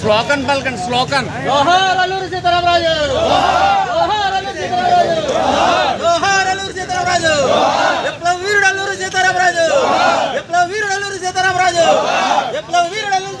స్లోకన్ పలకండి స్లోకన్ జోహార్ అల్లూరి సీతారామరాజు జోహార్ అల్లూరి సీతారామరాజు జోహార్ అల్లూరి సీతారామరాజు విప్లవ వీరుడు అల్లూరి సీతారామరాజు విప్లవ వీరుడు అల్లూరి సీతారామరాజు విప్లవ వీరుడు అల్లూరి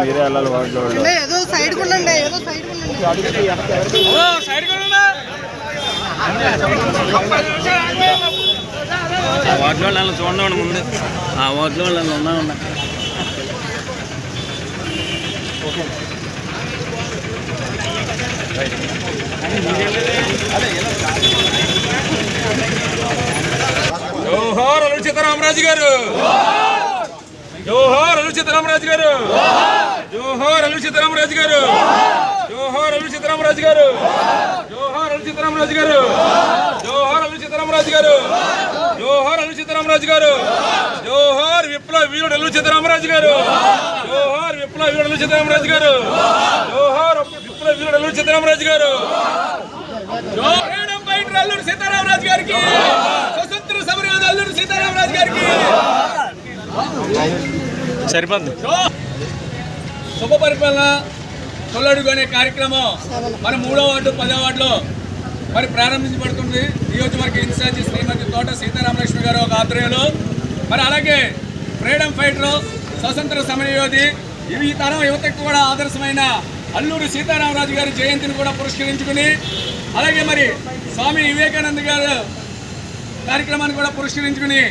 మీరే వెళ్ళాలి వాటిలో ఏదో సైడ్ వాటిలో వాళ్ళని చూడండి ముందు. ఆ వాటిలో వాళ్ళని ఉన్నా ఉన్నా జోహార్ అల్లు సీతారామరాజు గారు. జోహార్ అల్లు సీతారామరాజు గారు. జోహార్ అల్లు సీతారామరాజు గారు. జోహార్ అల్లు సీతారామరాజు గారు. జోహార్ అల్లు సీతారామరాజు గారు. జోహార్ అల్లు సీతారామరాజు గారు. జోహార్ అల్లు సీతారామరాజు గారు. జోహార్ విప్లవ వీరుడు అల్లు సీతారామరాజు గారు. జోహార్ విప్లవ వీరుడు అల్లు సీతారామరాజు గారు. జోహార్ విప్లవ వీరుడు అల్లు సీతారామరాజు గారు. ఫ్రీడమ్ సీతారామరాజు గారికి. స్వతంత్ర సమరయోధ అల్లూరి సీతారామరాజు గారికి. సరిపోద్ది. శుభ పరిపాలన తొలడుగు అనే కార్యక్రమం మన మూడో వార్డు పదో వార్డులో మరి ప్రారంభించబడుతుంది. నియోజకవర్గ ఇన్ఛార్జి శ్రీమతి తోట సీతారామలక్ష్మి గారు ఒక ఆధ్వర్యంలో. మరి అలాగే ఫ్రీడమ్ ఫైటర్ స్వతంత్ర సమరయోధి ఇవి ఈ తరం యువతకు కూడా ఆదర్శమైన అల్లూరి సీతారామరాజు గారి జయంతిని కూడా పురస్కరించుకుని అలాగే మరి స్వామి వివేకానంద గారు కార్యక్రమాన్ని కూడా పురస్కరించుకుని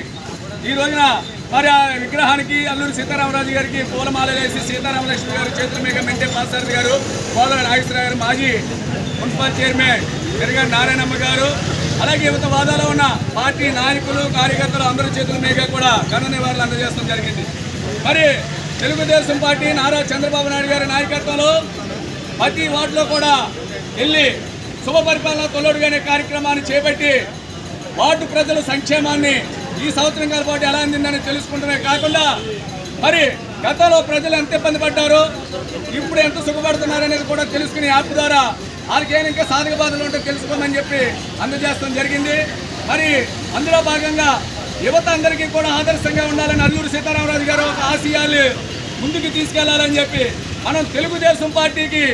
ఈ రోజున మరి ఆ విగ్రహానికి అల్లూరి సీతారామరాజు గారికి పూలమాల వేసి సీతారామలక్ష్మి గారు చేతుల మీద మెంటే పాసారథి గారు పోల నాగేశ్వరరావు గారు మాజీ మున్సిపల్ చైర్మన్ పెరుగా నారాయణమ్మ గారు అలాగే యువత వాదాలో ఉన్న పార్టీ నాయకులు కార్యకర్తలు అందరి చేతుల మీద కూడా ఘన నివాళులు అందజేయడం జరిగింది. మరి తెలుగుదేశం పార్టీ నారా చంద్రబాబు నాయుడు గారి నాయకత్వంలో ప్రతి వార్డులో కూడా వెళ్ళి శుభ పరిపాలన తొలడుగానే కార్యక్రమాన్ని చేపట్టి వార్డు ప్రజల సంక్షేమాన్ని ఈ సంవత్సరం కాల పాటు ఎలా అందిందని తెలుసుకుంటమే కాకుండా మరి గతంలో ప్రజలు ఎంత ఇబ్బంది పడ్డారు ఇప్పుడు ఎంత సుఖపడుతున్నారనేది కూడా తెలుసుకునే యాప్ ద్వారా వాళ్ళకి ఇంకా సాధక బాధలు ఉంటే తెలుసుకోమని చెప్పి అందజేస్తాం జరిగింది. మరి అందులో భాగంగా యువత అందరికీ కూడా ఆదర్శంగా ఉండాలని అల్లూరు సీతారామరాజు గారు ఒక ఆశయాలు ముందుకు తీసుకెళ్ళాలని చెప్పి మనం తెలుగుదేశం పార్టీకి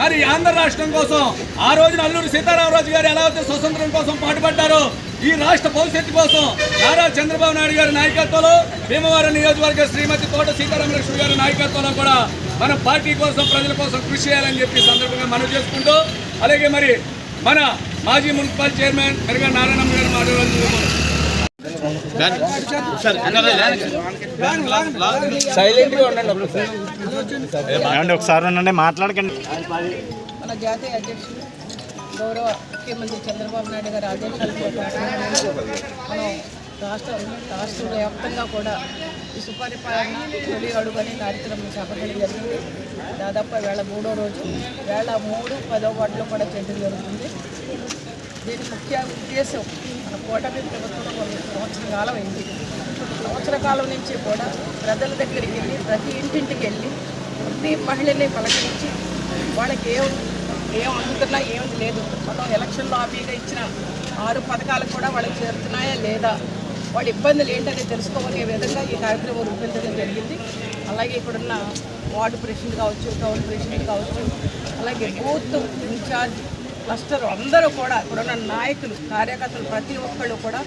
మరి ఆంధ్ర రాష్ట్రం కోసం ఆ రోజున అల్లూరు సీతారామరాజు గారు ఎలా అయితే స్వతంత్రం కోసం పాటుపడ్డారో ఈ రాష్ట్ర భవిష్యత్తు కోసం నారా చంద్రబాబు నాయుడు గారి నాయకత్వంలో భీమవరం నియోజకవర్గ శ్రీమతి తోట సీతారామలక్ష్మి గారి నాయకత్వంలో కూడా మన పార్టీ కోసం ప్రజల కోసం కృషి చేయాలని చెప్పి సందర్భంగా మనం చేసుకుంటూ అలాగే మరి మన మాజీ మున్సిపల్ చైర్మన్ మెరుగా నారాయణమ్మ గారు మాట్లాడాలని ఒకసారి మాట్లాడకండి. మన జాతీయ అధ్యక్షులు గౌరవ ముఖ్యమంత్రి చంద్రబాబు నాయుడు గారి ఆదేశాలతో మనం రాష్ట్ర రాష్ట్ర వ్యాప్తంగా కూడా ఈ సుపరిపాలన తొలి అడుగు అనే కార్యక్రమం చేపట్టడం జరిగింది. దాదాపు వేళ మూడో రోజు వేళ మూడు పదో వాటిలో కూడా చేయడం జరుగుతుంది. దీని ముఖ్య ఉద్దేశం మన కూటమి ప్రభుత్వం కొన్ని సంవత్సర కాలం అయింది. సంవత్సర కాలం నుంచి కూడా ప్రజల దగ్గరికి వెళ్ళి ప్రతి ఇంటింటికి వెళ్ళి ప్రతి మహిళని పలకరించి వాళ్ళకి ఏ ఏం అందుతున్నా ఏమి లేదు. మనం ఎలక్షన్లో హామీగా ఇచ్చిన ఆరు పథకాలు కూడా వాళ్ళకి చేరుతున్నాయా లేదా? వాళ్ళ ఇబ్బందులు ఏంటని తెలుసుకోవాలనే విధంగా ఈ కార్యక్రమం రూపొందించడం జరిగింది. అలాగే ఇక్కడున్న వార్డు ప్రెసిడెంట్ కావచ్చు టౌన్ ప్రెసిడెంట్ కావచ్చు అలాగే బూత్ ఇన్ఛార్జ్ క్లస్టర్ అందరూ కూడా ఇక్కడున్న నాయకులు కార్యకర్తలు ప్రతి ఒక్కళ్ళు కూడా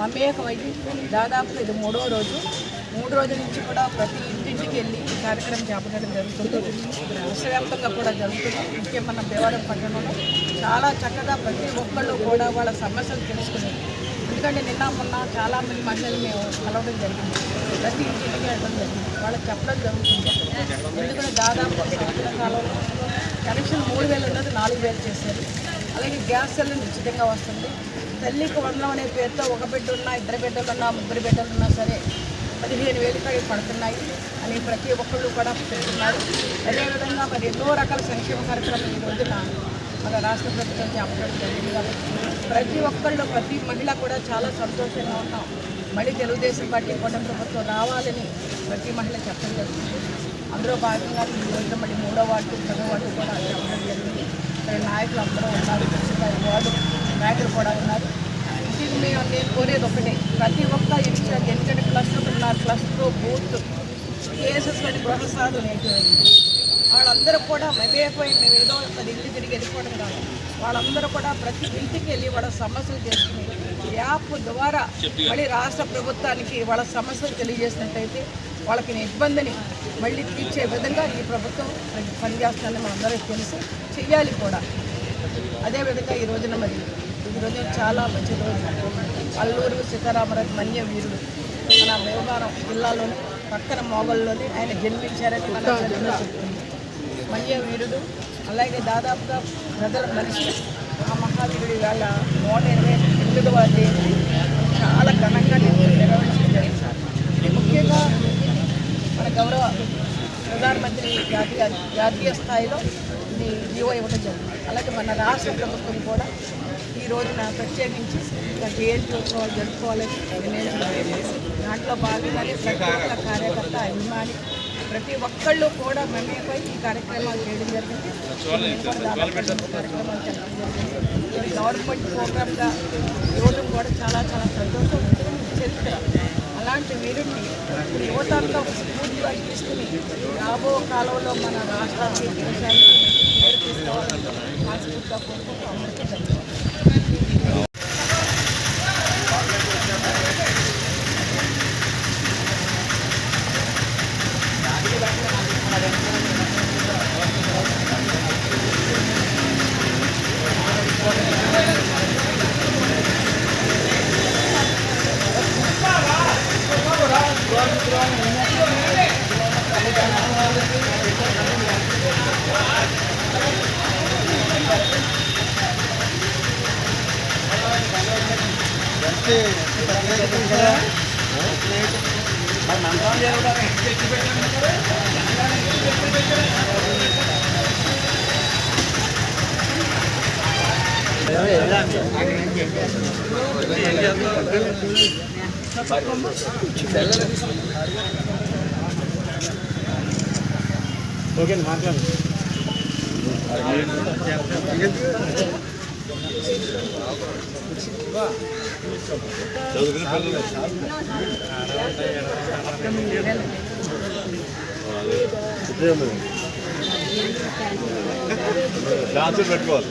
మమేకమయ్యి దాదాపు ఇది మూడో రోజు. మూడు రోజుల నుంచి కూడా ప్రతి ఇంటింటికి వెళ్ళి కార్యక్రమం చేపట్టడం జరుగుతుంది విశ్వవ్యాప్తంగా కూడా జరుగుతుంది. ముఖ్యమైన మన దేవాలయం పట్టణంలో చాలా చక్కగా ప్రతి ఒక్కళ్ళు కూడా వాళ్ళ సమస్యలు తెలుసుకునేది. ఎందుకంటే నిన్న మొన్న చాలా మంది మహిళలు మేము కలవడం జరిగింది. ప్రతి ఇంటికి వెళ్ళడం జరిగింది. వాళ్ళకి చెప్పడం జరుగుతుంది. ఎందుకంటే దాదాపు సంవత్సర కాలంలో కనెక్షన్ మూడు వేలు ఉన్నది నాలుగు వేలు చేశారు. అలాగే గ్యాస్ సిలిండర్ ఉచితంగా వస్తుంది. తల్లికి వందనం అనే పేరుతో ఒక బిడ్డ ఉన్నా ఇద్దరు బిడ్డలు ఉన్నా ముగ్గురు బిడ్డలు ఉన్నా సరే పదిహేను వేలు పై పడుతున్నాయి అని ప్రతి ఒక్కళ్ళు కూడా చెప్తున్నారు. అదేవిధంగా మరి ఎన్నో రకాల సంక్షేమ కార్యక్రమాలు ఈ రోజున మన రాష్ట్ర ప్రభుత్వం జ్ఞాపకం జరిగింది కాబట్టి ప్రతి ఒక్కళ్ళు ప్రతి మహిళ కూడా చాలా సంతోషంగా ఉన్నాం. మళ్ళీ తెలుగుదేశం పార్టీ కూటమి ప్రభుత్వం రావాలని ప్రతి మహిళ చెప్పడం జరుగుతుంది. అందులో భాగంగా ఈ రోజున మళ్ళీ మూడో వార్డు పదో వార్డు కూడా చెప్పడం జరిగింది. ఇక్కడ నాయకులు అందరూ ఉన్నారు వార్డు నాయకులు కూడా ఉన్నారు. నేను కోరేది ఒకటే. ప్రతి ఒక్క ఇన్ఛార్జ్ ఎందుకంటే క్లస్టర్ ఉన్నారు. క్లస్టర్ బూత్ కేసెస్ వంటి గృహసాధు వాళ్ళందరూ కూడా మమేకమై మేము ఏదో పది ఇల్లు తిరిగి వెళ్ళిపోవడం కాదు. వాళ్ళందరూ కూడా ప్రతి ఇంటికి వెళ్ళి వాళ్ళ సమస్యలు చేసుకుని యాప్ ద్వారా మళ్ళీ రాష్ట్ర ప్రభుత్వానికి వాళ్ళ సమస్యలు తెలియజేసినట్టయితే వాళ్ళకి ఇబ్బందిని మళ్ళీ తీర్చే విధంగా ఈ ప్రభుత్వం పనిచేస్తుందని మనందరికీ తెలుసు. చెయ్యాలి కూడా. అదేవిధంగా ఈ రోజున మరి ఈ రోజు చాలా మంచి రోజు. అల్లూరు సీతారామరాజు మన్య వీరుడు. మన వ్యవహారం జిల్లాలోని పక్కన మోగల్లోని ఆయన జన్మించారని మన చరిత్ర చెప్తుంది. మన్య వీరుడు అలాగే దాదాపుగా ప్రజల మనిషి ఆ మహావీరుడి వేళ నూట ఇరవై ఎనిమిదవ తేదీ చాలా ఘనంగా నిర్వహించడం జరిగింది ముఖ్యంగా మన గౌరవ ప్రధానమంత్రి జాతీయ జాతీయ స్థాయిలో ఇది జీవో ఇవ్వడం జరిగింది. అలాగే మన రాష్ట్ర ప్రభుత్వం కూడా ఈ రోజున ప్రత్యేకించి ఇంకా జయంతి ఉత్సవాలు జరుపుకోవాలని నిర్ణయించడం దాంట్లో భాగంగానే ప్రతి ఒక్క కార్యకర్త అభిమాని ప్రతి ఒక్కళ్ళు కూడా మమ్మీపై ఈ కార్యక్రమాలు చేయడం జరిగింది. కార్యక్రమాలు చేయడం జరిగింది. ఇది గవర్నమెంట్ ప్రోగ్రామ్గా ఇవ్వడం కూడా చాలా చాలా సంతోషం చరిత్ర అలాంటి వీరుడిని యువతంతో స్ఫూర్తిగా తీసుకుని రాబో కాలంలో మన రాష్ట్రానికి దేశానికి పేరు మనస్ఫూర్తిగా కోరుకుంటూ అందరికీ ఓకే మాట్లాడు. డాన్సులు పెట్టుకోవాలి.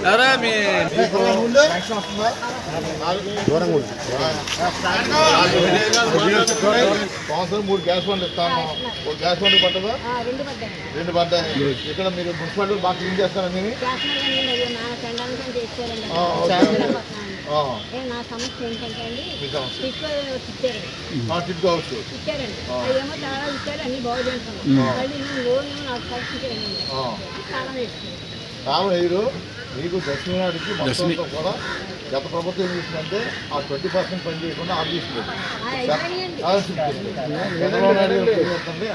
ఎవరా మీ సంవత్సరం మూడు గ్యాస్ బండ్లు ఇస్తాము. ఒక గ్యాస్ బండ్లు పట్టదా? రెండు పడ్డాయి. ఇక్కడ మీరు మున్సిపాలిటీ బాగా క్లీన్ చేస్తారని గ్యాస్ మీద మా పెండాలతో చేశారండి ఆ, ఓకే. ఆ, ఏ, నా సమస్య ఏంటంటే అండి మీ సమస్య. స్టిక్కర్ తిట్టారండి ఆ, టిట్ కావచ్చు తిట్టారండి అదేమో చాలా ఇచ్చారు అన్ని బాగు చేస్తున్నాం మళ్ళీ నేను లోన్ నాకు సబ్సిడీ అండి ఆ. చాలా వేస్తుంది కాలం ఎయిరు మీకు దక్షిణ నాటికి మొత్తం కూడా గత ప్రభుత్వం ఏం చేసిందంటే ఆ ట్వంటీ పర్సెంట్ పని చేయకుండా ఆఫ్ చేసింది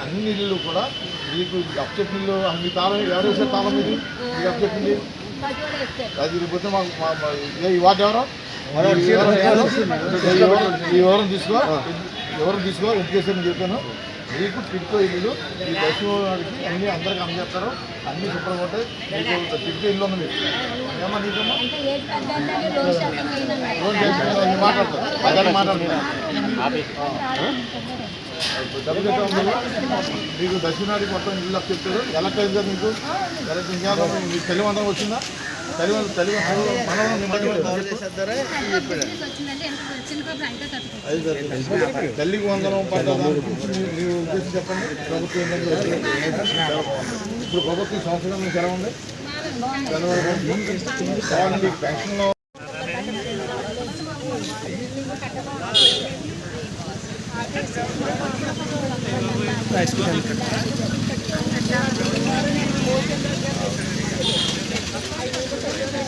అన్ని ఇళ్ళు కూడా మీకు అప్సెట్ ఇల్లు మీ తాళం ఎవరు వేసారు తాళం మీది? మీకు అప్సెట్ ఇల్లు అది లేకపోతే మాకు ఈ వాటి ఎవరు? ఈ వివరం- తీసుకో. ఎవరు తీసుకో ఎడ్యుకేషన్ చెప్పాను. మీకు టిట్కో ఇల్లు ఈ వాడికి అన్ని అందరికి అందజేస్తారు. అన్ని శుభ్రంగా ఉంటాయి. మీకు టిట్కో ఇల్లు ఉంది. మీకు ఏమన్నా నీకమ్మా? అంటే ఏది పెద్ద అంటే లోన్ శాతం అయిందండి ఫోన్ చేసి నేను మాట్లాడతాను అదే మాట్లాడతాను డబ్బులు ఎట్లా ఉంది? మీకు దక్షిణాడికి మొత్తం ఇల్లు చెప్తారు ఎలా అయిందా మీకు? ఎలా మీకు వచ్చిందా? తల్లికి వందనం పడ్డదా? మీ ఉద్దేశం చెప్పండి. ప్రభుత్వం ఇప్పుడు ప్రభుత్వం సంవత్సరం నుంచి ఎలా ఉంది? పెన్షన్లో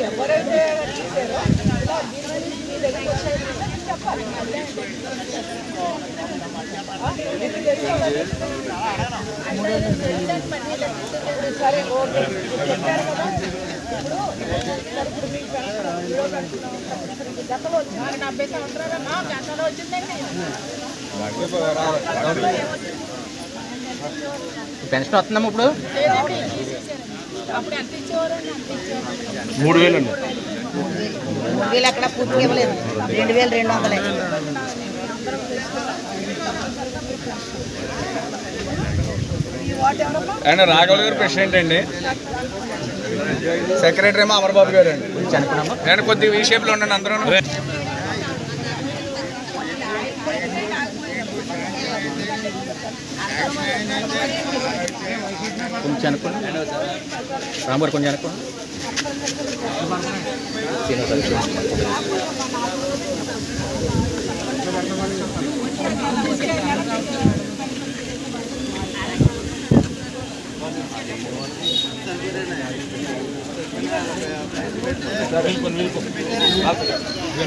ఎవరైతే చేశారో ఇలా దీని గురించి మీ దగ్గరికి వచ్చారంటే నేను చెప్పాలి. మళ్ళీ సరే ఓకే. చెప్పారు కదా. ఇప్పుడు మీకు గతంలో వచ్చింది. నాకు డెబ్బై సంవత్సరాలమ్మా గతంలో వచ్చిందండి పెన్షన్ వస్తుందమ్మా ఇప్పుడు? మూడు వేలు అండి మూడు వేలు అక్కడ పూర్తిగా ఇవ్వలేదు. రెండు వేలు రెండు వందలే. ఆయన రాఘవులు గారు ప్రెసిడెంట్ అండి. సెక్రటరీ ఏమో అమర్బాబు గారు అండి. నేను కొద్దిగా ఈ షేప్లో ఉన్నాను అందరూ కొంచెం అనుకోండి రాంబారు కొంచెం అనుకోండి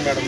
మేడం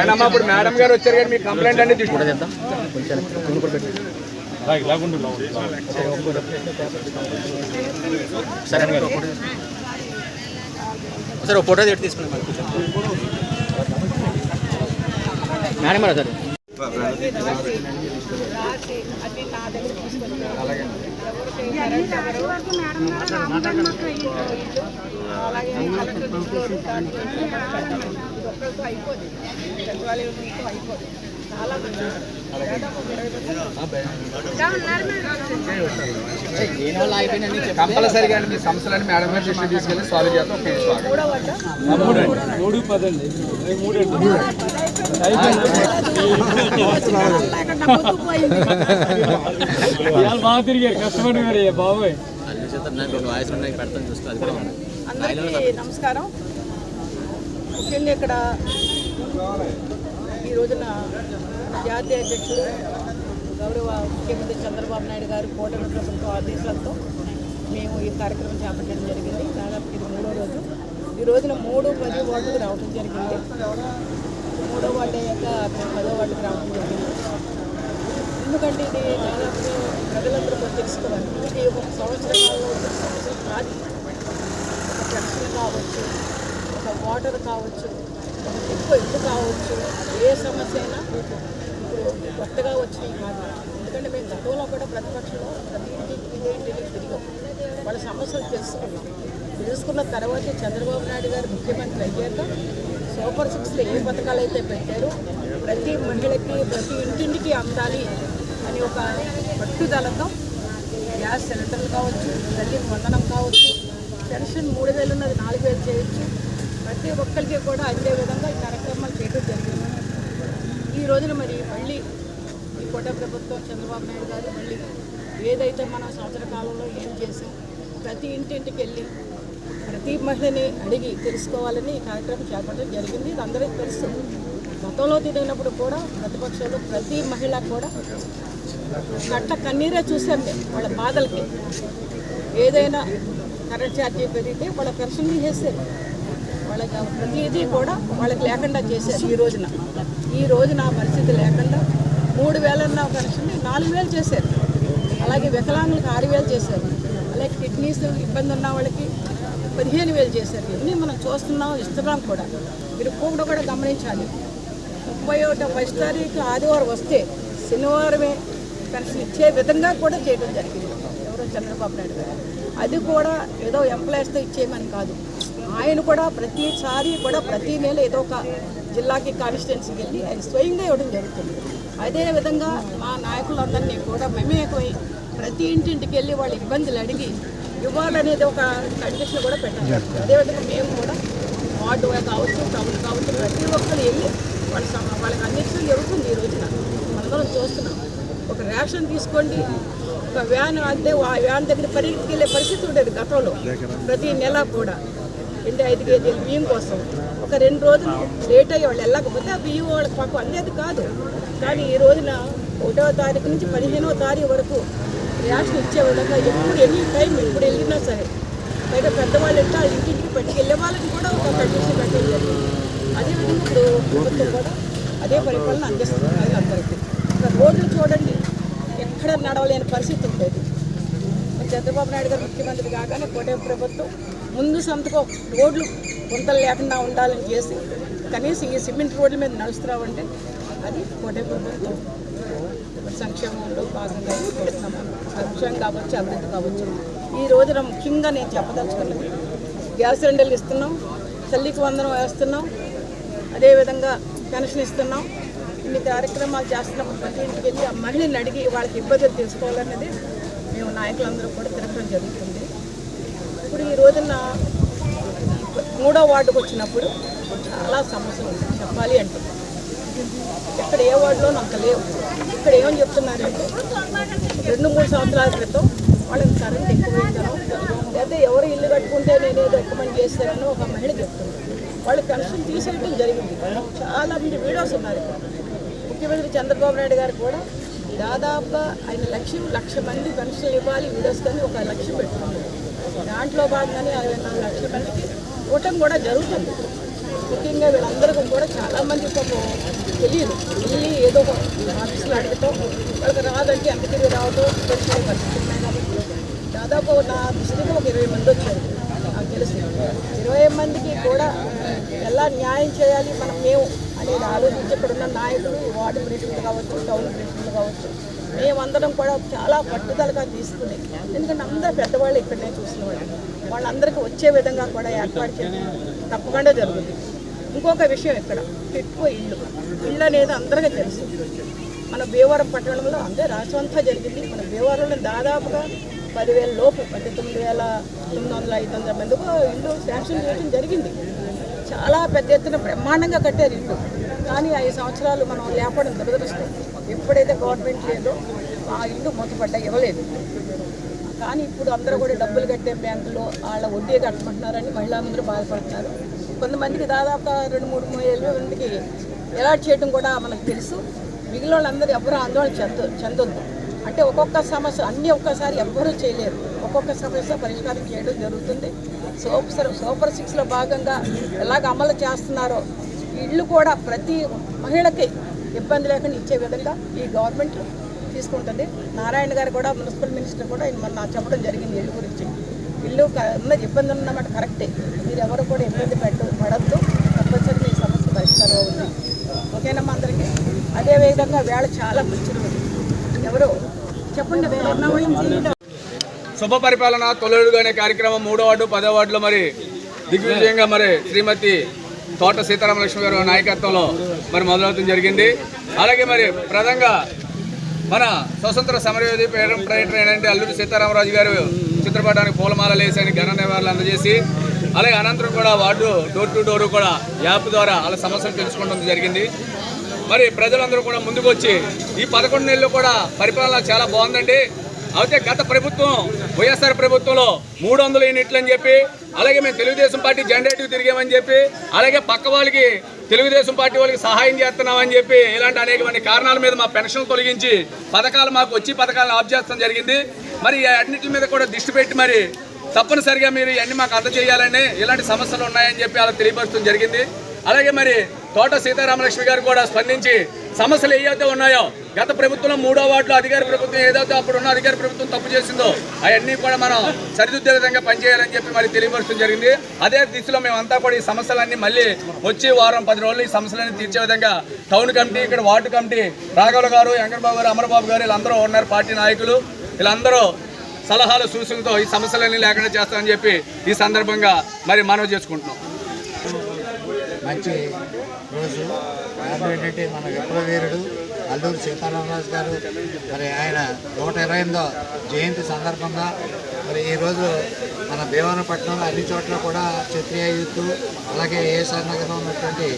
ఏనమ్మా ఇప్పుడు మేడం గారు వచ్చారు కానీ మీకు కంప్లైంట్ అనేది సరే అండి సార్ ఒక ఫోటో పెట్టి తీసుకున్నాం మేడం గారు సార్? అలాగే. ఒక్కరితో అయిపోదు సచివాలయంతో అయిపోదు చాలా మంది కంపల్సరీగా మీ సమస్యలను మేడం గారి దృష్టికి తీసుకెళ్ళి సాల్వ్ చేస్తాం ఓకే అందరికీ నమస్కారం. ముఖ్యంగా ఇక్కడ ఈ రోజున జాతీయ అధ్యక్షుడు గౌరవ ముఖ్యమంత్రి చంద్రబాబు నాయుడు గారు కూటమి ప్రభుత్వ ఆదేశాలతో మేము ఈ కార్యక్రమం చేపట్టడం జరిగింది. దాదాపు ఇది మూడో రోజు. ఈ రోజున మూడు పది వార్డులకు రావడం జరిగింది. మూడో వార్డు అయ్యాక మేము పదో వార్డుకు రావడం జరిగింది. ఎందుకంటే ఇది దాదాపు ప్రజలందరూ కూడా తెలుసుకోవాలి. ఇది ఒక సంవత్సరం కాలంలో ఒక సంవత్సరం కాదు. ఒక కావచ్చు. వాటర్ కావచ్చు ఒక ఎక్కువ ఇల్లు కావచ్చు ఏ సమస్య అయినా ఇప్పుడు కొత్తగా వచ్చినాయి కాదు ఎందుకంటే మేము గతంలో కూడా ప్రతిపక్షంలో ప్రతి ఇంటికి ఇంటికి తిరిగాం. వాళ్ళ సమస్యలు తెలుసుకున్నాం. తెలుసుకున్న తర్వాత చంద్రబాబు నాయుడు గారు ముఖ్యమంత్రి అయ్యాక సూపర్ సిక్స్లో ఏ పథకాలు అయితే పెట్టారో ప్రతి మహిళకి ప్రతి ఇంటింటికి అందాలి అని ఒక పట్టుదలతో గ్యాస్ సిలిండర్లు కావచ్చు తల్లి వందనం కావచ్చు పెన్షన్ మూడు వేలు ఉన్నది నాలుగు వేలు చేయొచ్చు. ప్రతి ఒక్కరికి కూడా అందే విధంగా ఈ కార్యక్రమాలు చేయడం జరిగింది. ఈ రోజున మరి మళ్ళీ ఈ కోట ప్రభుత్వం చంద్రబాబు నాయుడు గారు మళ్ళీ ఏదైతే మనం సంవత్సర కాలంలో ఏం చేసాం ప్రతి ఇంటింటికి వెళ్ళి ప్రతి మహిళని అడిగి తెలుసుకోవాలని ఈ కార్యక్రమం చేపట్టడం జరిగింది. ఇది అందరికీ తెలుసు. గతంలో తిరిగినప్పుడు కూడా ప్రతిపక్షాలు ప్రతి మహిళ కూడా కట్ట కన్నీరే చూసాం వాళ్ళ బాధలకి. ఏదైనా కరెంట్ ఛార్జీ పెరిగితే వాళ్ళ పెన్షన్ తీసేసారు ప్రతిదీ కూడా వాళ్ళకి లేకుండా చేశారు ఈ రోజున. ఈ రోజున ఆ పరిస్థితి లేకుండా మూడు వేలన్న పెన్షన్ని నాలుగు వేలు చేశారు. అలాగే వికలాంగులకు ఆరు వేలు చేశారు. అలాగే కిడ్నీస్ ఇబ్బంది ఉన్న వాళ్ళకి పదిహేను వేలు చేశారు. ఇవన్నీ మనం చూస్తున్నాం ఇస్తున్నాం కూడా. మీరు కూడా కూడా గమనించాలి. ముప్పై ఒకటో ఫస్ట్ తారీఖు ఆదివారం వస్తే శనివారమే పెన్షన్ ఇచ్చే విధంగా కూడా చేయడం జరిగింది. ఎవరో చంద్రబాబు నాయుడు గారు. అది కూడా ఏదో ఎంప్లాయీస్తో ఇచ్చేయమని కాదు. ఆయన కూడా ప్రతిసారి కూడా ప్రతి నెల ఏదో ఒక జిల్లాకి కాన్స్టిట్యున్సీకి వెళ్ళి ఆయన స్వయంగా ఇవ్వడం జరుగుతుంది. అదే విధంగా మా నాయకులందరినీ కూడా మమేకమై ప్రతి ఇంటింటికి వెళ్ళి వాళ్ళ ఇబ్బందులు అడిగి ఇవ్వాలనేది ఒక కండిషన్ కూడా పెట్టాలి. అదేవిధంగా మేము కూడా వార్డు కావచ్చు టౌన్ కావచ్చు ప్రతి ఒక్కరు వెళ్ళి వాళ్ళ వాళ్ళకి అందించడం జరుగుతుంది ఈ రోజున. మనందరం చూస్తున్నాం. ఒక రేషన్ తీసుకోండి ఒక వ్యాన్ అంటే ఆ వ్యాన్ దగ్గర పరిగెత్తికి వెళ్ళే పరిస్థితి ఉండేది గతంలో. ప్రతి నెల కూడా. రెండు ఐదు కేజీలు బియ్యం కోసం. ఒక రెండు రోజులు లేట్ అయ్యి వాళ్ళు వెళ్ళకపోతే ఆ బియ్యం వాళ్ళకి పాపం అందేది కాదు. కానీ ఈ రోజున ఒకటో తారీఖు నుంచి పదిహేనో తారీఖు వరకు రేషన్ ఇచ్చే విధంగా ఎప్పుడు ఎనీ టైం ఎప్పుడు వెళ్ళినా సరే పైగా పెద్దవాళ్ళు అంటే వాళ్ళ ఇంటింటికి పట్టుకెళ్ళే వాళ్ళకి కూడా ఒక కండిషన్ పెట్టడం జరిగింది. అదేవిధంగా ఇప్పుడు ప్రభుత్వం కూడా అదే పరిపాలన అందిస్తుంది అందరికీ ఇంకా రోడ్లు చూడండి ఎక్కడ నడవలేని పరిస్థితి ఉంటుంది చంద్రబాబు నాయుడు గారు ముఖ్యమంత్రి కాగానే కోటే ప్రభుత్వం ముందు సంతకం రోడ్లు గుంతలు లేకుండా ఉండాలని చేసి కనీసం ఈ సిమెంట్ రోడ్ల మీద నడుస్తున్నామంటే అది కోటే ప్రభుత్వం సంక్షేమంలో భాగంగా చేస్తున్నాము సంక్షేమం కావచ్చు అభివృద్ధి కావచ్చు. ఈ రోజున ముఖ్యంగా నేను చెప్పదలుచుకున్నది గ్యాస్ సిలిండర్లు ఇస్తున్నాం తల్లికి వందనం వేస్తున్నాం అదేవిధంగా పెన్షన్ ఇస్తున్నాం. ఇన్ని కార్యక్రమాలు చేస్తున్నప్పుడు ప్రతి ఇంటికి వెళ్ళి ఆ మహిళని అడిగి వాళ్ళకి ఇబ్బందులు తెలుసుకోవాలన్నది మేము నాయకులందరూ కూడా తిరగడం జరుగుతుంది. ఇప్పుడు ఈ రోజున మూడో వార్డుకు వచ్చినప్పుడు చాలా సమస్యలు చెప్పాలి అంటే ఇక్కడ ఏ వార్డులో అంత లేవు. ఇక్కడ ఏమని చెప్తున్నారంటే రెండు మూడు సంవత్సరాల క్రితం వాళ్ళకి కరెంట్ ఎక్కువ ఇచ్చాను లేదా ఎవరు ఇల్లు కట్టుకుంటే నేను ఏదో ఎక్కువ పని చేస్తానని ఒక మహిళ చెప్తున్నాను వాళ్ళు కనెక్షన్ తీసేయడం జరిగింది. చాలా మంది వీడియోస్ ఉన్నారు ముఖ్యమంత్రి చంద్రబాబు నాయుడు గారు కూడా దాదాపుగా ఆయన లక్ష్యం లక్ష మంది కనెక్షన్లు ఇవ్వాలి వీడియోస్ కానీ ఒక లక్ష్యం పెట్టుకున్నారు. దాంట్లో భాగంగానే అరవై నాలుగు లక్షల మందికి ఇవ్వటం కూడా జరుగుతుంది. ముఖ్యంగా వీళ్ళందరికీ కూడా చాలామంది పాపం తెలియదు. వెళ్ళి ఏదో ఒక ఆఫీసులో అడగటం వాళ్ళకి రాదంటే ఎంత తిరిగి రావటం పరిస్థితి దాదాపు నా దృష్టికి ఒక ఇరవై మంది వచ్చారు. నాకు తెలిసి ఇరవై మందికి కూడా ఎలా న్యాయం చేయాలి మనం మేము అనేది ఆలోచించి ఇక్కడ ఉన్న నాయకులు వార్డు ప్రెసిడెంట్ కావచ్చు టౌన్ ప్రెసిడెంట్ కావచ్చు మేమందరం కూడా చాలా పట్టుదలగా తీసుకుని ఎందుకంటే అందరూ పెద్దవాళ్ళు ఇక్కడనే చూసిన వాళ్ళు వాళ్ళందరికీ వచ్చే విధంగా కూడా ఏర్పాటు చేయడం తప్పకుండా జరుగుతుంది. ఇంకొక విషయం ఇక్కడ ఎక్కువ ఇల్లు. ఇల్లు అనేది అందరికీ తెలుసు. మన భీవరం పట్టణంలో అంతే రాష్ట్రం అంతా జరిగింది. మన భీవరంలో దాదాపుగా పదివేల లోపు అంటే తొమ్మిది వేల తొమ్మిది వందల ఐదు వందల మందికి ఇల్లు శాంక్షన్ చేయడం జరిగింది. చాలా పెద్ద ఎత్తున బ్రహ్మాండంగా కట్టారు ఇల్లు. కానీ ఐదు సంవత్సరాలు మనం లేపడం దురదృష్టం. ఎప్పుడైతే గవర్నమెంట్ లేదో ఆ ఇల్లు మూతపడ్డా ఇవ్వలేదు. కానీ ఇప్పుడు అందరూ కూడా డబ్బులు కట్టే బ్యాంకులో వాళ్ళ వడ్డీ కట్టుకుంటున్నారని మహిళలందరూ బాధపడుతున్నారు. కొంతమందికి దాదాపు రెండు మూడు వేల మందికి ఎలాట్ చేయడం కూడా మనకు తెలుసు. మిగిలిన వాళ్ళందరూ ఎవరు ఆందోళన చెంద చెందొద్దు. అంటే ఒక్కొక్క సమస్య అన్నీ ఒక్కసారి ఎవ్వరూ చేయలేరు. ఒక్కొక్క సమస్య పరిష్కారం చేయడం జరుగుతుంది. సూపర్ సూపర్ సిక్స్లో భాగంగా ఎలాగ అమలు చేస్తున్నారో ఇళ్ళు కూడా ప్రతి మహిళకి ఇబ్బంది లేకుండా ఇచ్చే విధంగా ఈ గవర్నమెంట్ తీసుకుంటుంది. నారాయణ గారు కూడా మున్సిపల్ మినిస్టర్ కూడా మొన్న చెప్పడం జరిగింది ఇల్లు గురించి. ఇల్లు ఉన్నది ఇబ్బంది ఉన్నమాట కరెక్టే. మీరు ఎవరు కూడా ఇబ్బంది పెట్ట పడద్దు. తప్పనిసరిగా ఈ సమస్య పరిష్కారం అవుతుంది. ఓకేనమ్మా అందరికీ? అదేవిధంగా వేళ చాలా మంచి ఎవరు? చెప్పండి శుభ పరిపాలన తొలడుగు కార్యక్రమం మూడో వార్డు పదో వార్డులో మరి దిగ్విజయంగా మరి శ్రీమతి తోట సీతారామలక్ష్మి గారు నాయకత్వంలో మరి మొదలవుతుంది జరిగింది. అలాగే మరి ప్రధానంగా మన స్వతంత్ర సమరయోధి పేరు ప్రయత్నం ఏంటంటే అల్లుడు సీతారామరాజు గారు చిత్రపటానికి పూలమాలలు వేసి ఘన నివాళులు అందజేసి అలాగే అనంతరం కూడా వార్డు డోర్ టు డోర్ కూడా యాప్ ద్వారా వాళ్ళ సమస్యలు తెలుసుకోవడం జరిగింది. మరి ప్రజలందరూ కూడా ముందుకు వచ్చి ఈ పదకొండు నెలలు కూడా పరిపాలన చాలా బాగుందండి. అయితే గత ప్రభుత్వం వైఎస్ఆర్ ప్రభుత్వంలో మూడు వందల యూనిట్లు అని చెప్పి అలాగే మేము తెలుగుదేశం పార్టీ జెండేటివ్ తిరిగామని చెప్పి అలాగే పక్క వాళ్ళకి తెలుగుదేశం పార్టీ వాళ్ళకి సహాయం చేస్తున్నామని చెప్పి ఇలాంటి అనేకమంది కారణాల మీద మా పెన్షన్ తొలగించి పథకాలు మాకు వచ్చి పథకాలను ఆఫ్ చేస్తాం జరిగింది. మరి అన్నింటి మీద కూడా దృష్టి పెట్టి మరి తప్పనిసరిగా మీరు ఇవన్నీ మాకు అందజేయాలని ఇలాంటి సమస్యలు ఉన్నాయని చెప్పి అలా తెలియపరచడం జరిగింది. అలాగే మరి తోట సీతారామలక్ష్మి గారు కూడా స్పందించి సమస్యలు ఏవైతే ఉన్నాయో గత ప్రభుత్వంలో మూడో వార్డులో అధికార ప్రభుత్వం ఏదైతే అప్పుడు ఉన్న అధికార ప్రభుత్వం తప్పు చేసిందో అవన్నీ కూడా మనం సరిదిద్దే విధంగా పనిచేయాలని చెప్పి మరి తెలియపరచడం జరిగింది. అదే దిశలో మేమంతా కూడా ఈ సమస్యలన్నీ మళ్ళీ వచ్చే వారం పది రోజులు ఈ సమస్యలన్నీ తీర్చే విధంగా టౌన్ కమిటీ ఇక్కడ వార్డు కమిటీ రాఘవుల గారు వెంకటబాబు గారు అమరబాబు గారు వీళ్ళందరూ ఉన్నారు పార్టీ నాయకులు. వీళ్ళందరూ సలహాలు సూచనలతో ఈ సమస్యలన్నీ లేకుండా చేస్తామని చెప్పి ఈ సందర్భంగా మరి మనవి చేసుకుంటున్నాం. మంచి రోజు. కారణం ఏంటంటే మన విప్లవీరుడు అల్లూరు సీతారామరాజు గారు మరి ఆయన నూట ఇరవై ఎనిమిదో జయంతి సందర్భంగా మరి ఈరోజు మన భీమవరపట్నంలో అన్ని చోట్ల కూడా క్షత్రియ యూత్ అలాగే ఏఎస్ఆర్ నగర్లో ఉన్నటువంటి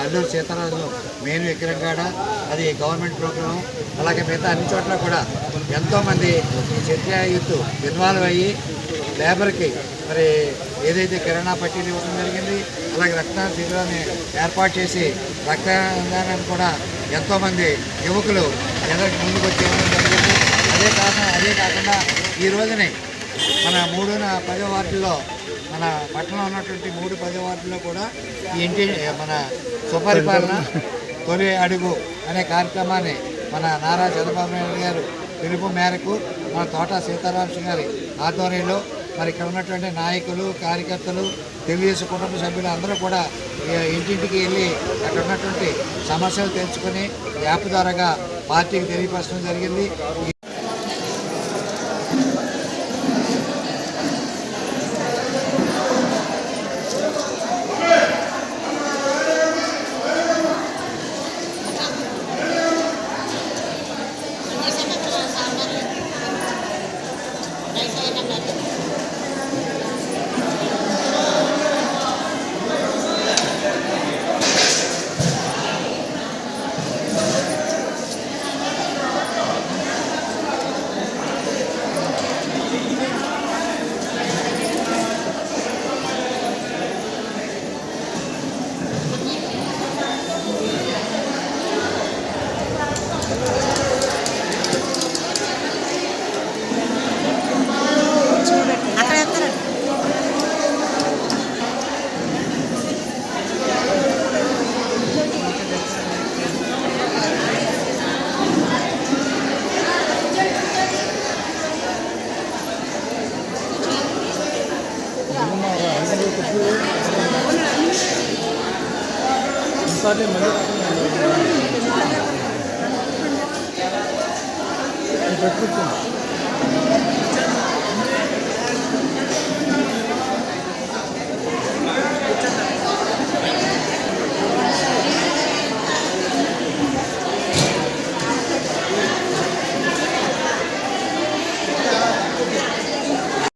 అల్లూరు సీతారాజు మెయిన్ విగ్రహం కాడ అది గవర్నమెంట్ ప్రోగ్రాం అలాగే మిగతా అన్ని చోట్ల కూడా ఎంతోమంది ఈ క్షత్రియ యూత్ ఇన్వాల్వ్ అయ్యి లేబర్కి మరి ఏదైతే కిరాణా పట్టీలు ఇవ్వడం జరిగింది అలాగే రక్తదాన శిబిరాన్ని ఏర్పాటు చేసి రక్తదానాన్ని కూడా ఎంతోమంది యువకులు ఎదరికి ముందుకు వచ్చి జరిగింది. అదే కారణం అదే కాకుండా ఈ రోజునే మన మూడు పదో వార్డుల్లో మన పట్టణంలో ఉన్నటువంటి మూడు పదో వార్డుల్లో కూడా ఈ ఇంటి మన సుపరిపాలన తొలి అడుగు అనే కార్యక్రమాన్ని మన నారా చంద్రబాబు నాయుడు గారు పిలుపు మేరకు మన తోట సీతారామకృష్ణ గారి ఆధ్వర్యంలో మరి ఇక్కడ ఉన్నటువంటి నాయకులు కార్యకర్తలు తెలుగుదేశం కుటుంబ సభ్యులు అందరూ కూడా ఇంటింటికి వెళ్ళి అక్కడ ఉన్నటువంటి సమస్యలు తెలుసుకుని యాప్ ద్వారాగా పార్టీకి తెలియపరచడం జరిగింది.